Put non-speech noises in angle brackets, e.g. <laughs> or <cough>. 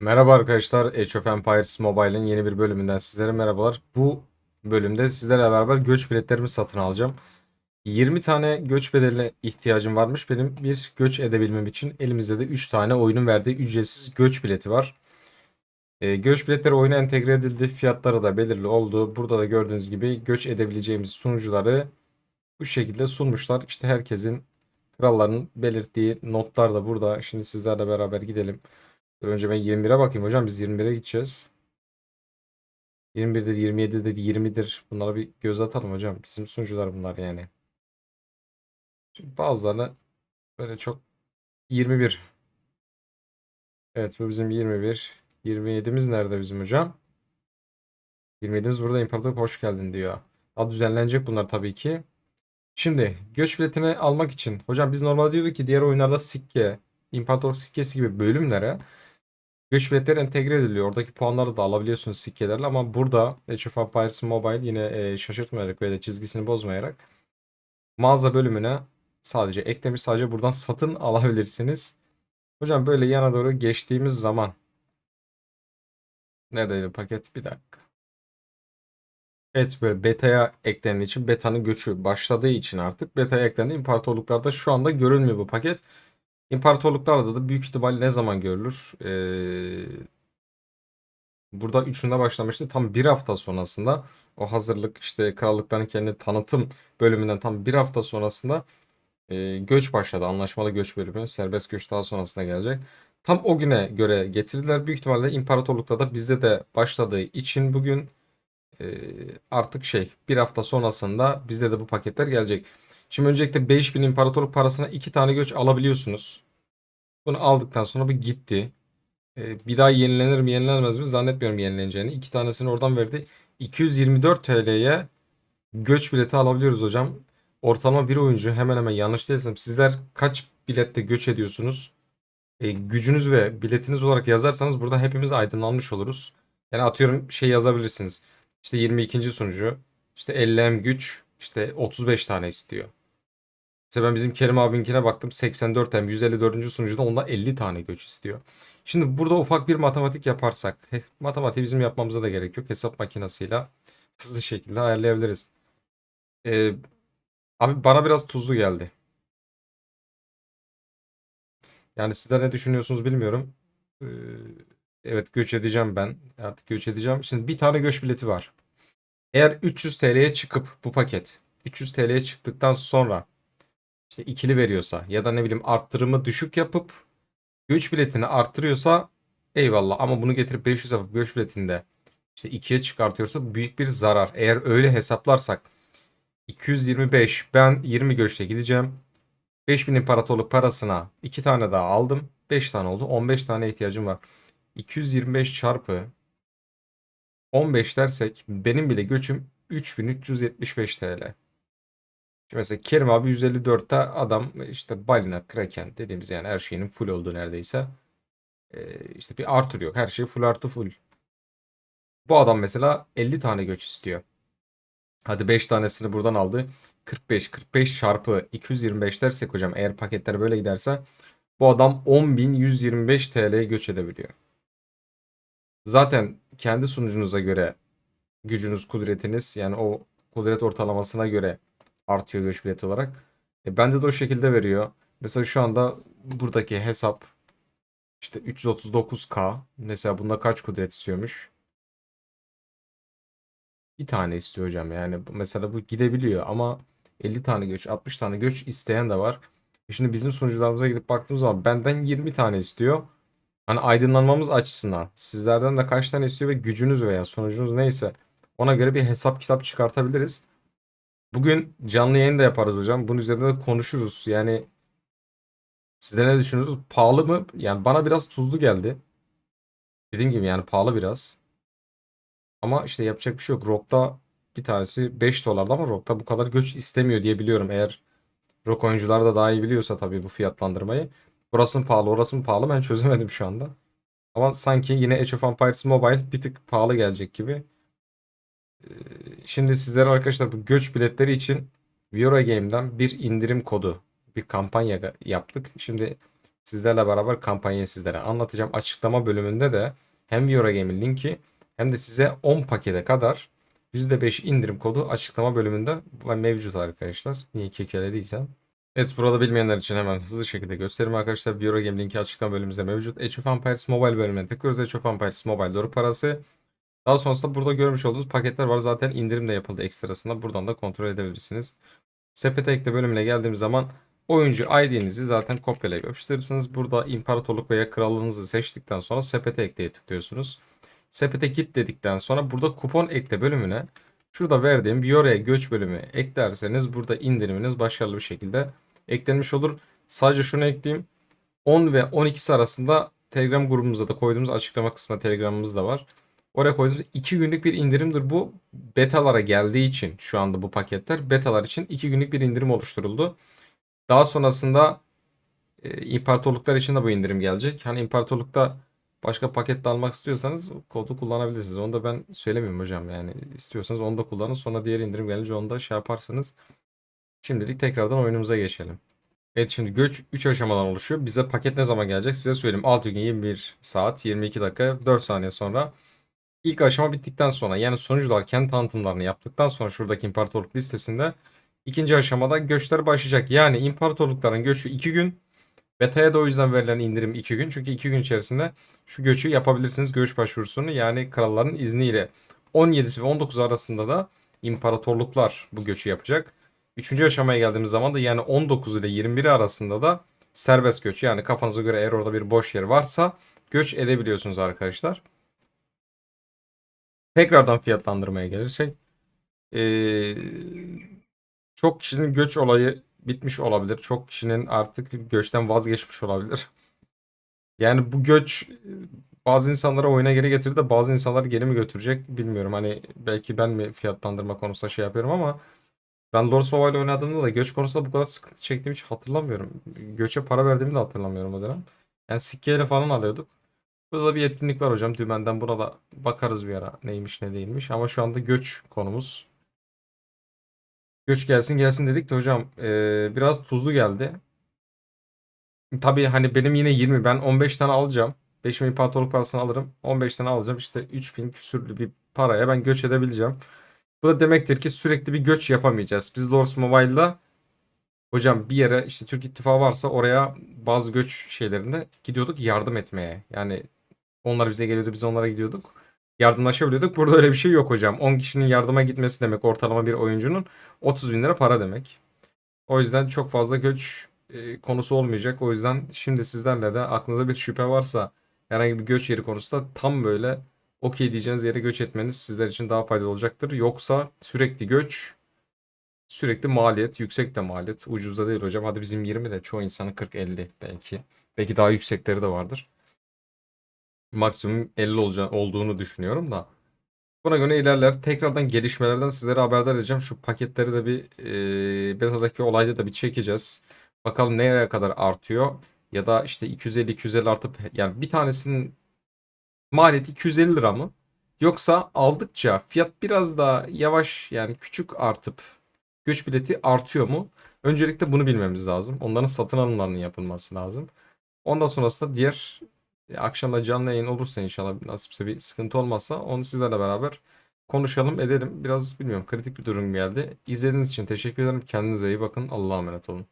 Merhaba arkadaşlar, Age of Empires Mobile'in yeni bir bölümünden sizlere merhabalar. Bu bölümde sizlerle beraber göç biletlerimi satın alacağım. 20 tane göç bedeline ihtiyacım varmış benim bir göç edebilmem için. Elimizde de 3 tane oyunun verdiği ücretsiz göç bileti var. Ee, göç biletleri oyuna entegre edildi. Fiyatları da belirli oldu. Burada da gördüğünüz gibi göç edebileceğimiz sunucuları bu şekilde sunmuşlar. İşte herkesin kralların belirttiği notlar da burada. Şimdi sizlerle beraber gidelim. Önce ben 21'e bakayım hocam. Biz 21'e gideceğiz. 21'dir, 27'dir, 20'dir. Bunlara bir göz atalım hocam. Bizim sunucular bunlar yani. Şimdi bazılarına böyle çok 21. Evet bu bizim 21. 27'miz nerede bizim hocam? 27'miz burada İmparatorluk hoş geldin diyor. Daha düzenlenecek bunlar tabii ki. Şimdi göç biletini almak için hocam biz normalde diyorduk ki diğer oyunlarda sikke, İmparatorluk sikkesi gibi bölümlere Göç biletleri entegre ediliyor. Oradaki puanları da alabiliyorsunuz sikkelerle ama burada Age of Empires Mobile yine e, şaşırtmayarak ve de çizgisini bozmayarak mağaza bölümüne sadece eklemiş. Sadece buradan <laughs> satın alabilirsiniz. Hocam böyle yana doğru geçtiğimiz zaman neredeydi paket? Bir dakika. Evet böyle beta'ya eklendiği için beta'nın göçü başladığı için artık beta'ya eklendi. İmparatorluklarda şu anda görülmüyor bu paket. İmparatorluklarda da büyük ihtimal ne zaman görülür? Ee, burada üçünde başlamıştı. Tam bir hafta sonrasında o hazırlık işte krallıkların kendi tanıtım bölümünden tam bir hafta sonrasında e, göç başladı. Anlaşmalı göç bölümü. Serbest göç daha sonrasında gelecek. Tam o güne göre getirdiler. Büyük ihtimalle imparatorlukta da bizde de başladığı için bugün e, artık şey bir hafta sonrasında bizde de bu paketler gelecek. Şimdi öncelikle 5000 imparatorluk parasına iki tane göç alabiliyorsunuz. Bunu aldıktan sonra bu gitti. Ee, bir daha yenilenir mi yenilenmez mi zannetmiyorum yenileneceğini. İki tanesini oradan verdi. 224 TL'ye göç bileti alabiliyoruz hocam. Ortalama bir oyuncu hemen hemen yanlış değilsem sizler kaç bilette göç ediyorsunuz? E, gücünüz ve biletiniz olarak yazarsanız burada hepimiz aydınlanmış oluruz. Yani atıyorum şey yazabilirsiniz. İşte 22. sunucu işte 50M güç işte 35 tane istiyor. Mesela ben bizim Kerim abinkine baktım 84 hem 154. sunucuda onda 50 tane göç istiyor. Şimdi burada ufak bir matematik yaparsak, he, matematiği bizim yapmamıza da gerek yok. Hesap makinesiyle hızlı şekilde ayarlayabiliriz. Ee, abi bana biraz tuzlu geldi. Yani sizler ne düşünüyorsunuz bilmiyorum. Ee, evet göç edeceğim ben. Artık göç edeceğim. Şimdi bir tane göç bileti var. Eğer 300 TL'ye çıkıp bu paket 300 TL'ye çıktıktan sonra işte ikili veriyorsa ya da ne bileyim arttırımı düşük yapıp göç biletini arttırıyorsa eyvallah ama bunu getirip 500 yapıp göç biletinde işte ikiye çıkartıyorsa büyük bir zarar. Eğer öyle hesaplarsak 225 ben 20 göçte gideceğim. 5000 imparatorluk parasına 2 tane daha aldım. 5 tane oldu. 15 tane ihtiyacım var. 225 çarpı 15 dersek benim bile göçüm 3375 TL. Mesela Kerim abi 154'te adam işte balina, kraken dediğimiz yani her şeyinin full olduğu neredeyse. Ee, işte bir artır yok. Her şey full artı full. Bu adam mesela 50 tane göç istiyor. Hadi 5 tanesini buradan aldı. 45. 45 çarpı 225 dersek hocam eğer paketler böyle giderse bu adam 10.125 TL'ye göç edebiliyor. Zaten kendi sunucunuza göre gücünüz, kudretiniz yani o kudret ortalamasına göre artıyor göç bileti olarak. E, bende de o şekilde veriyor. Mesela şu anda buradaki hesap işte 339K. Mesela bunda kaç kudret istiyormuş? Bir tane istiyor hocam. Yani mesela bu gidebiliyor ama 50 tane göç, 60 tane göç isteyen de var. E Şimdi bizim sunucularımıza gidip baktığımız zaman benden 20 tane istiyor. Hani aydınlanmamız açısından sizlerden de kaç tane istiyor ve gücünüz veya sonucunuz neyse ona göre bir hesap kitap çıkartabiliriz. Bugün canlı yayın da yaparız hocam. Bunun üzerinde de konuşuruz. Yani sizler ne düşünüyorsunuz? Pahalı mı? Yani bana biraz tuzlu geldi. Dediğim gibi yani pahalı biraz. Ama işte yapacak bir şey yok. Rock'ta bir tanesi 5 dolardı ama Rock'ta bu kadar göç istemiyor diye biliyorum. Eğer Rock oyuncular da daha iyi biliyorsa tabii bu fiyatlandırmayı. Burası mı pahalı, orası mı pahalı ben çözemedim şu anda. Ama sanki yine Age of Empires Mobile bir tık pahalı gelecek gibi. Şimdi sizlere arkadaşlar bu göç biletleri için Viora Game'den bir indirim kodu, bir kampanya yaptık. Şimdi sizlerle beraber kampanyayı sizlere anlatacağım. Açıklama bölümünde de hem Eurogame'in linki hem de size 10 pakete kadar %5 indirim kodu açıklama bölümünde mevcut arkadaşlar. Niye kekelediysem. Evet burada bilmeyenler için hemen hızlı şekilde göstereyim arkadaşlar. Eurogame linki açıklama bölümümüzde mevcut. Age of Empires Mobile bölümüne tıklıyoruz. Age of Empires Mobile doğru parası. Daha sonrasında burada görmüş olduğunuz paketler var. Zaten indirim de yapıldı ekstrasında. Buradan da kontrol edebilirsiniz. Sepete ekle bölümüne geldiğimiz zaman oyuncu ID'nizi zaten kopyalayıp yapıştırırsınız. Burada imparatorluk veya krallığınızı seçtikten sonra sepete ekleye tıklıyorsunuz. Sepete git dedikten sonra burada kupon ekle bölümüne şurada verdiğim bir oraya göç bölümü eklerseniz burada indiriminiz başarılı bir şekilde eklenmiş olur. Sadece şunu ekleyeyim. 10 ve 12'si arasında Telegram grubumuzda da koyduğumuz açıklama kısmına Telegram'ımız da var. Oraya koyduğumuz 2 günlük bir indirimdir bu. Betalara geldiği için şu anda bu paketler betalar için 2 günlük bir indirim oluşturuldu. Daha sonrasında e, imparatorluklar için de bu indirim gelecek. Hani imparatorlukta başka paket de almak istiyorsanız kodu kullanabilirsiniz. Onu da ben söylemiyorum hocam. Yani istiyorsanız onu da kullanın. Sonra diğer indirim gelince onu da şey yaparsanız. Şimdilik tekrardan oyunumuza geçelim. Evet şimdi göç 3 aşamadan oluşuyor. Bize paket ne zaman gelecek size söyleyeyim. 6 gün 21 saat 22 dakika 4 saniye sonra ilk aşama bittikten sonra yani sonucular kendi tanıtımlarını yaptıktan sonra şuradaki imparatorluk listesinde ikinci aşamada göçler başlayacak. Yani imparatorlukların göçü 2 gün. Beta'ya da o yüzden verilen indirim 2 gün. Çünkü 2 gün içerisinde şu göçü yapabilirsiniz göç başvurusunu yani kralların izniyle. 17'si ve 19 arasında da imparatorluklar bu göçü yapacak. Üçüncü aşamaya geldiğimiz zaman da yani 19 ile 21 arasında da serbest göç. Yani kafanıza göre eğer orada bir boş yer varsa göç edebiliyorsunuz arkadaşlar. Tekrardan fiyatlandırmaya gelirsek. Ee, çok kişinin göç olayı bitmiş olabilir. Çok kişinin artık göçten vazgeçmiş olabilir. <laughs> Yani bu göç bazı insanları oyuna geri getirdi de bazı insanları geri mi götürecek bilmiyorum. Hani belki ben mi fiyatlandırma konusunda şey yapıyorum ama ben Lords Mobile oynadığımda da göç konusunda bu kadar sıkıntı çektiğimi hiç hatırlamıyorum. Göçe para verdiğimi de hatırlamıyorum o dönem. Yani sikkeyle falan alıyorduk. Burada da bir etkinlik var hocam. Dümenden buna da bakarız bir ara. Neymiş ne değilmiş. Ama şu anda göç konumuz. Göç gelsin gelsin dedik de hocam ee, biraz tuzlu geldi. Tabii hani benim yine 20 ben 15 tane alacağım. 5000 imparatorluk parasını alırım. 15 tane alacağım. İşte 3000 küsürlü bir paraya ben göç edebileceğim. Bu da demektir ki sürekli bir göç yapamayacağız. Biz Lords Mobile'da hocam bir yere işte Türk İttifakı varsa oraya bazı göç şeylerinde gidiyorduk yardım etmeye. Yani onlar bize geliyordu biz onlara gidiyorduk. Yardımlaşabiliyorduk. Burada öyle bir şey yok hocam. 10 kişinin yardıma gitmesi demek ortalama bir oyuncunun 30 bin lira para demek. O yüzden çok fazla göç e, konusu olmayacak. O yüzden şimdi sizlerle de aklınıza bir şüphe varsa herhangi bir göç yeri konusunda tam böyle okey diyeceğiniz yere göç etmeniz sizler için daha faydalı olacaktır. Yoksa sürekli göç sürekli maliyet, yüksek de maliyet. Ucuzda değil hocam. Hadi bizim 20 de çoğu insanın 40-50 belki. Belki daha yüksekleri de vardır. Maksimum 50 olacağı, olduğunu düşünüyorum da. Buna göre ilerler. Tekrardan gelişmelerden sizlere haberdar edeceğim. Şu paketleri de bir e, betadaki olayda da bir çekeceğiz. Bakalım nereye kadar artıyor. Ya da işte 250-250 artıp yani bir tanesinin maliyeti 250 lira mı? Yoksa aldıkça fiyat biraz daha yavaş yani küçük artıp göç bileti artıyor mu? Öncelikle bunu bilmemiz lazım. Onların satın alımlarının yapılması lazım. Ondan sonrasında diğer e, akşamda canlı yayın olursa inşallah nasipse bir sıkıntı olmazsa onu sizlerle beraber konuşalım edelim. Biraz bilmiyorum kritik bir durum geldi. İzlediğiniz için teşekkür ederim. Kendinize iyi bakın. Allah'a emanet olun.